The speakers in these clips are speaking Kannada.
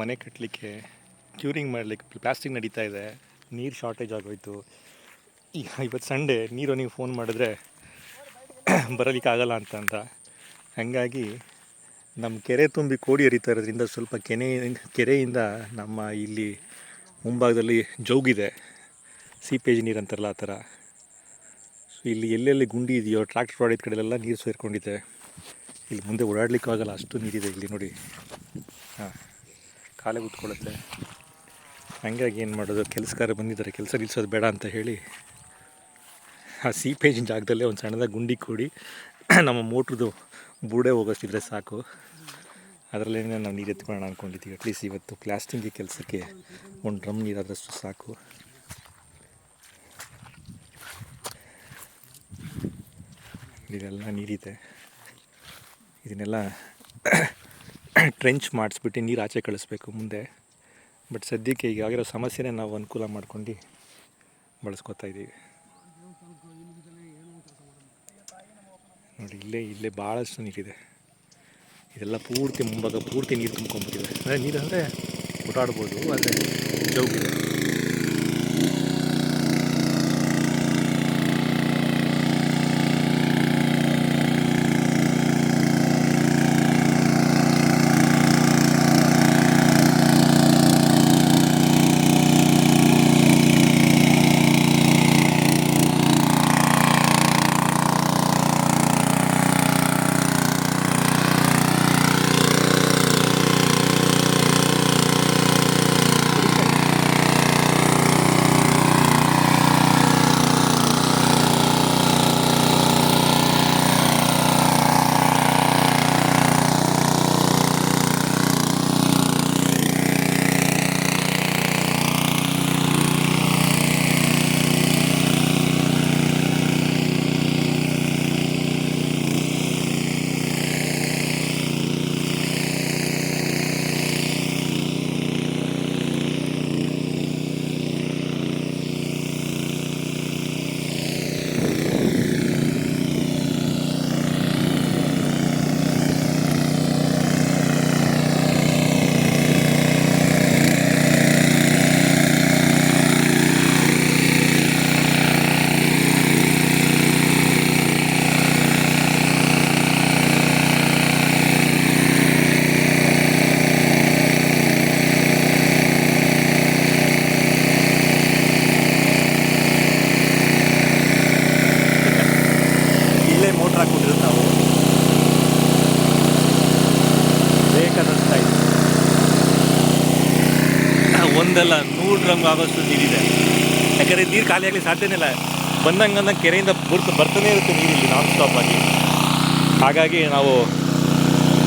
ಮನೆ ಕಟ್ಟಲಿಕ್ಕೆ ಕ್ಯೂರಿಂಗ್ ಮಾಡಲಿಕ್ಕೆ ಪ್ಲಾಸ್ಟಿಕ್ ನಡೀತಾ ಇದೆ, ನೀರು ಶಾರ್ಟೇಜ್ ಆಗೋಯ್ತು. ಈಗ ಇವತ್ತು ಸಂಡೇ ನೀರು ನೀವು ಫೋನ್ ಮಾಡಿದ್ರೆ ಬರಲಿಕ್ಕೆ ಆಗಲ್ಲ ಅಂತ ಅಂತ ಹಾಗಾಗಿ ನಮ್ಮ ಕೆರೆ ತುಂಬಿ ಕೋಡಿ ಹರಿತಾ ಇರೋದ್ರಿಂದ ಸ್ವಲ್ಪ ಕೆನೆ, ಕೆರೆಯಿಂದ ನಮ್ಮ ಇಲ್ಲಿ ಮುಂಭಾಗದಲ್ಲಿ ಜೌಗಿದೆ. ಸೀಪೇಜ್ ನೀರು ಅಂತಾರಲ್ಲ ಆ ಥರ ಸೊ ಇಲ್ಲಿ ಎಲ್ಲೆಲ್ಲಿ ಗುಂಡಿ ಇದೆಯೋ ಟ್ರ್ಯಾಕ್ಟರ್ ಹೊಡೆದ ಕಡೆಲೆಲ್ಲ ನೀರು ಸೇರ್ಕೊಂಡಿದೆ. ಇಲ್ಲಿ ಮುಂದೆ ಓಡಾಡಲಿಕ್ಕೂ ಆಗಲ್ಲ ಅಷ್ಟು ನೀರಿದೆ ಇಲ್ಲಿ ನೋಡಿ. ಹಾಂ. ಕಾಲೇ ಕೂತ್ಕೊಳ್ಳುತ್ತೆ. ಹಂಗಾಗಿ ಏನು ಮಾಡೋದು? ಕೆಲಸಕಾರ ಬಂದಿದ್ದಾರೆ. ಕೆಲಸ ನಿಲ್ಲಿಸೋದು ಬೇಡ ಅಂತ ಹೇಳಿ ಆ ಸೀಪೇಜಿನ ಜಾಗದಲ್ಲೇ ಒಂದು ಸಣ್ಣದಾಗಿ ಗುಂಡಿ ಕೂಡಿ ನಮ್ಮ ಮೋಟ್ರದ್ದು ಬೂಡೆ ಹೋಗೋಷ್ಟಿದ್ರೆ ಸಾಕು. ಅದರಲ್ಲೇ ನಾವು ನೀರು ಎತ್ಕೊಳ್ಳೋಣ ಅಂದ್ಕೊಂಡಿದ್ದೀವಿ ಅಟ್ಲೀಸ್ಟ್ ಇವತ್ತು ಪ್ಲಾಸ್ಟಿಂಗ್ ಕೆಲಸಕ್ಕೆ ಒಂದು ಡ್ರಮ್ ನೀರಾದಷ್ಟು ಸಾಕು. ಇದೆಲ್ಲ ನೀರಿದೆ. ಇದನ್ನೆಲ್ಲ ಟ್ರೆಂಚ್ ಮಾಡಿಸ್ಬಿಟ್ಟು ನೀರು ಆಚೆ ಕಳಿಸ್ಬೇಕು ಮುಂದೆ. ಬಟ್ ಸದ್ಯಕ್ಕೆ ಈಗ ಆಗಿರೋ ಸಮಸ್ಯೆನೇ ನಾವು ಅನುಕೂಲ ಮಾಡ್ಕೊಂಡು ಬಳಸ್ಕೊತಾ ಇದ್ದೀವಿ. ನೋಡಿ, ಇಲ್ಲೇ ಇಲ್ಲೇ ಭಾಳಷ್ಟು ನೀರಿದೆ. ಇದೆಲ್ಲ ಪೂರ್ತಿ ಮುಂಭಾಗ ಪೂರ್ತಿ ನೀರು ತುಂಬ್ಕೊಂಡ್ಬಿಟ್ಟಿದೆ. ಅಂದರೆ ನೀರು ಅಂದರೆ ಓಡಾಡ್ಬೋದು ಆದರೆ ಜೌಗಿದೆ ಒಂದಲ್ಲ ನೂರು ಡ್ರಮ್ ಆಗೋಷ್ಟು ನೀರಿದೆ. ಯಾಕಂದರೆ ನೀರು ಖಾಲಿ ಆಗಲಿ ಸಾಧ್ಯನೇ ಇಲ್ಲ. ಬಂದಂಗೆ ಅಂದಂಗೆ ಕೆರೆಯಿಂದ ಬರ್ತು ಬರ್ತಾನೆ ಇರುತ್ತೆ ನೀರಿಲ್ಲಿ ನಾನ್ ಸ್ಟಾಪ್ ಆಗಿ. ಹಾಗಾಗಿ ನಾವು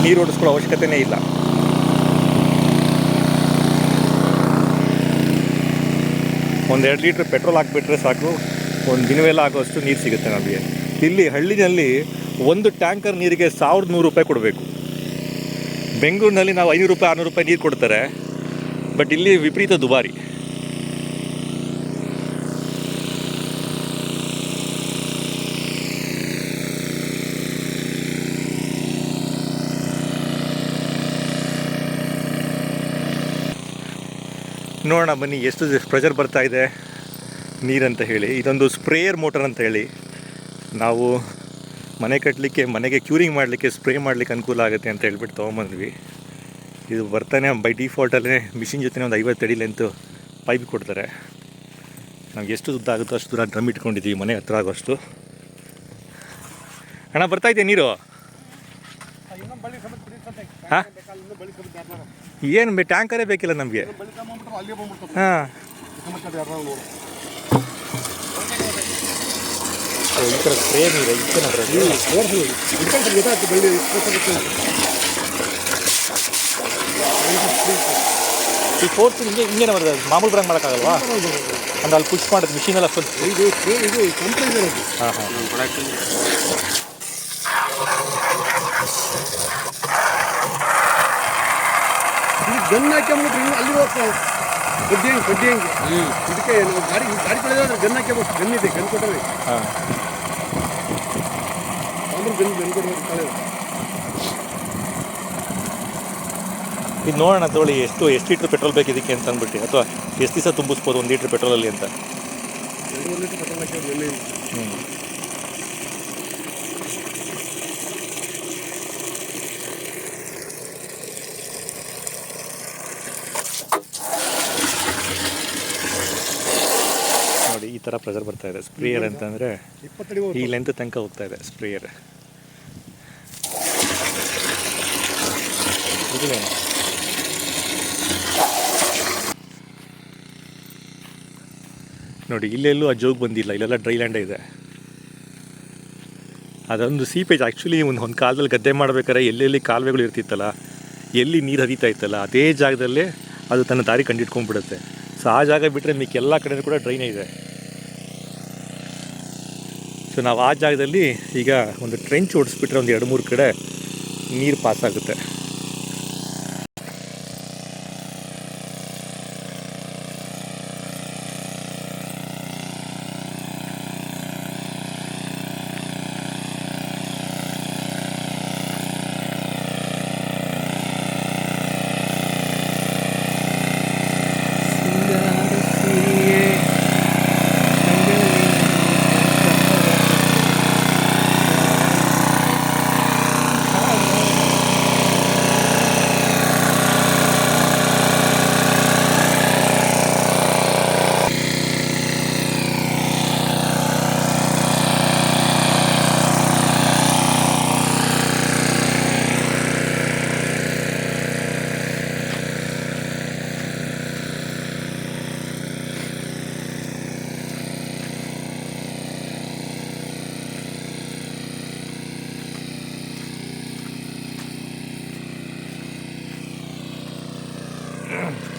ನೀರು ಓಡಿಸ್ಕೊಳ್ಳೋ ಅವಶ್ಯಕತೆನೇ ಇಲ್ಲ. ಒಂದೆರಡು ಲೀಟ್ರ್ ಪೆಟ್ರೋಲ್ ಹಾಕ್ಬಿಟ್ರೆ ಸಾಕು. ಒಂದು ದಿನವೆಲ್ಲ ಆಗೋಷ್ಟು ನೀರು ಸಿಗುತ್ತೆ ನಮಗೆ. ಇಲ್ಲಿ ಹಳ್ಳಿನಲ್ಲಿ ಒಂದು ಟ್ಯಾಂಕರ್ ನೀರಿಗೆ ಸಾವಿರದ ನೂರು ರೂಪಾಯಿ ಕೊಡಬೇಕು. ಬೆಂಗಳೂರಿನಲ್ಲಿ ನಾವು ಐನೂರು ರೂಪಾಯಿ, ಆರುನೂರು ರೂಪಾಯಿ ನೀರು ಕೊಡ್ತಾರೆ. ಬಟ್ ಇಲ್ಲಿ ವಿಪರೀತ ದುಬಾರಿ. ನೋಡೋಣ ಬನ್ನಿ, ಎಷ್ಟು ಪ್ರೆಷರ್ ಬರ್ತಾ ಇದೆ, ನೀರಂತ ಹೇಳಿ. ಇದೊಂದು ಸ್ಪ್ರೇಯರ್ ಮೋಟರ್ ಅಂತ ಹೇಳಿ. ನಾವು ಮನೆ ಕಟ್ಟಲಿಕ್ಕೆ ಮನೆಗೆ ಕ್ಯೂರಿಂಗ್ ಮಾಡಲಿಕ್ಕೆ ಸ್ಪ್ರೇ ಮಾಡಲಿಕ್ಕೆ ಅನುಕೂಲ ಆಗುತ್ತೆ ಅಂತ ಹೇಳ್ಬಿಟ್ಟು ತೊಗೊಂಬಂದ್ವಿ. ಇದು ಬರ್ತಾನೆ ಬೈ ಡಿಫಾಲ್ಟಲ್ಲೇ ಮಿಷಿನ್ ಜೊತೆ ಒಂದು ಐವತ್ತು ಲೆಂತು ಪೈಪ್ ಕೊಡ್ತಾರೆ. ನಮ್ಗೆ ಎಷ್ಟು ಉದ್ದ ಆಗುತ್ತೋ ಅಷ್ಟು ದೂರ ಡ್ರಮ್ ಇಟ್ಕೊಂಡಿದ್ದೀವಿ ಮನೆ ಹತ್ರ ಆಗೋಷ್ಟು. ಅಣ್ಣ, ಬರ್ತಾ ಇದೆಯಾ ನೀರು? ಹಾಂ? ಏನು ಬೇ ಟ್ಯಾಂಕರೇ ಬೇಕಿಲ್ಲ ನಮಗೆ? ಹಾಂ. ಈ ಥರ ಸ್ಪ್ರೇ ನೀರು? ಈ ಫೋರ್ಸ್ ಹಿಂಗೆ ಹಿಂಗೇನೆ ಬರ್ತದೆ ಮಾಮೂಲು ಬರಂಗ್ ಮಾಡೋಕ್ಕಾಗಲ್ವಾ ಅಂದ್ರೆ ಅಲ್ಲಿ ಪುಷ್ ಮಾಡೋದು ಮಿಷಿನ್ ಎಲ್ಲ ಫುಲ್ ಹಾಂ ಹಾಂ ಗನ್ ಹಾಕ್ಕೊಂಬಿಟ್ರೆ ಇನ್ನು ಅಲ್ಲಿ ಹೋಗ್ತಾವೆ ಕಡ್ಡಿ ಹಂಗೆ ಕಡ್ಡಿ ಹಂಗೆ ಇದಕ್ಕೆ ನಾವು ಗಾಡಿ ಗಾಡಿ ಕಳೆದ್ರೆ ಗನ್ ಹಾಕ್ಯಬೇಕು ಗನ್ ಇದೆ ಗನ್ ಕೊಟ್ಟರೆ ಹಾಂ ಆಮೇಲೆ ಗನ್ ಗನ್ ಕೊಟ್ಟರೆ ಕಳೆಯೋದು ಇದು ನೋಡೋಣ ತಗೊಳ್ಳಿ ಎಷ್ಟು ಎಷ್ಟು ಲೀಟ್ರ್ ಪೆಟ್ರೋಲ್ ಬೇಕು ಇದಕ್ಕೆ ಅಂತ ಅಂದ್ಬಿಟ್ಟು ಅಥವಾ ಎಷ್ಟು ದಿವಸ ತುಂಬಿಸ್ಬೋದು ಒಂದು ಲೀಟ್ರ್ ಪೆಟ್ರೋಲಲ್ಲಿ ಅಂತ. ನೋಡಿ ಈ ಥರ ಪ್ರೆಷರ್ ಬರ್ತಾ ಇದೆ. ಸ್ಪ್ರೇಯರ್ ಅಂತಂದರೆ ಈ ಲೆಂತ್ ತನಕ ಹೋಗ್ತಾ ಇದೆ ಸ್ಪ್ರೇಯರ್ ನೋಡಿ ಇಲ್ಲೆಲ್ಲೂ ಆ ಜೋಗ್ ಬಂದಿಲ್ಲ. ಇಲ್ಲೆಲ್ಲ ಡ್ರೈ ಲ್ಯಾಂಡೇ ಇದೆ. ಅದೊಂದು ಸೀಪೇಜ್ ಆ್ಯಕ್ಚುಲಿ ಒಂದು ಒಂದು ಕಾಲದಲ್ಲಿ ಗದ್ದೆ ಮಾಡಬೇಕಾದ್ರೆ ಎಲ್ಲೆಲ್ಲಿ ಕಾಲುವೆಗಳು ಇರ್ತಿತ್ತಲ್ಲ, ಎಲ್ಲಿ ನೀರು ಹರಿತಾ ಇತ್ತಲ್ಲ, ಅದೇ ಜಾಗದಲ್ಲೇ ಅದು ತನ್ನ ದಾರಿ ಕಂಡಿಟ್ಕೊಂಡ್ಬಿಡುತ್ತೆ. ಸೊ ಆ ಜಾಗ ಬಿಟ್ಟರೆ ನಿಮಗೆ ಎಲ್ಲ ಕಡೆ ಕೂಡ ಡ್ರೈನೇ ಇದೆ. ಸೊ ನಾವು ಆ ಜಾಗದಲ್ಲಿ ಈಗ ಒಂದು ಟ್ರೆಂಚ್ ಓಡಿಸ್ಬಿಟ್ರೆ ಒಂದು ಎರಡು ಮೂರು ಕಡೆ ನೀರು ಪಾಸ್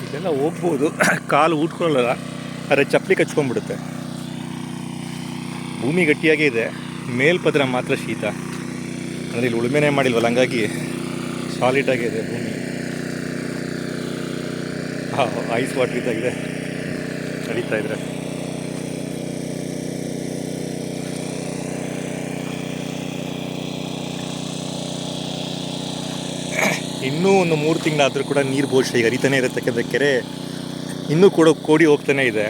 ಇದೆಲ್ಲ ಹೋಗ್ಬೋದು. ಕಾಲು ಊಟ್ಕೊಳ್ಳಲ್ಲ ಆದರೆ ಚಪ್ಪಲಿ ಕಚ್ಕೊಂಡ್ಬಿಡುತ್ತೆ. ಭೂಮಿ ಗಟ್ಟಿಯಾಗೇ ಇದೆ. ಮೇಲ್ಪದ್ರ ಮಾತ್ರ ಶೀತ. ಅಂದರೆ ಇಲ್ಲಿ ಉಳುಮೆನೇ ಮಾಡಿಲ್ವಲ್ಲ, ಹಂಗಾಗಿ ಸಾಲಿಡ್ ಇದೆ ಭೂಮಿ. ಹಾಂ ಐಸ್ ವಾಟರ್ ಇದ್ದಾಗಿದೆ ನಡೀತಾ ಇದ್ರೆ. ಇನ್ನೂ ಒಂದು ಮೂರು ತಿಂಗಳಾದರೂ ಕೂಡ ನೀರು ಬಹುಶಃ ಈಗ ಹರಿತಾನೆ ಇರುತ್ತೆ ಯಾಕಂದರೆ ಕೆರೆ ಇನ್ನೂ ಕೂಡ ಕೋಡಿ ಹೋಗ್ತಾನೆ ಇದೆ.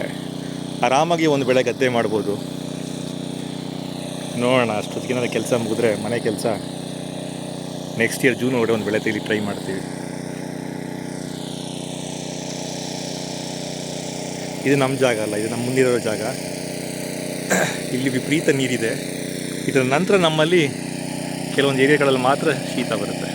ಆರಾಮಾಗಿ ಒಂದು ಬೆಳೆ ಗದ್ದೆ ಮಾಡ್ಬೋದು. ನೋಡೋಣ ಅಷ್ಟೊತ್ತಿಗೆ ಕೆಲಸ ಮುಗಿದ್ರೆ ಮನೆ ಕೆಲಸ. ನೆಕ್ಸ್ಟ್ ಇಯರ್ ಜೂನ್ ಒಳಗಡೆ ಒಂದು ಬೆಳೆ ತೆಗಿ ಟ್ರೈ ಮಾಡ್ತೀವಿ. ಇದು ನಮ್ಮ ಜಾಗ ಅಲ್ಲ, ಇದು ನಮ್ಮ ಮುಂದಿರೋ ಜಾಗ. ಇಲ್ಲಿ ವಿಪರೀತ ನೀರಿದೆ. ಇದರ ನಂತರ ನಮ್ಮಲ್ಲಿ ಕೆಲವೊಂದು ಏರಿಯಾಗಳಲ್ಲಿ ಮಾತ್ರ ಶೀತ ಬರುತ್ತೆ.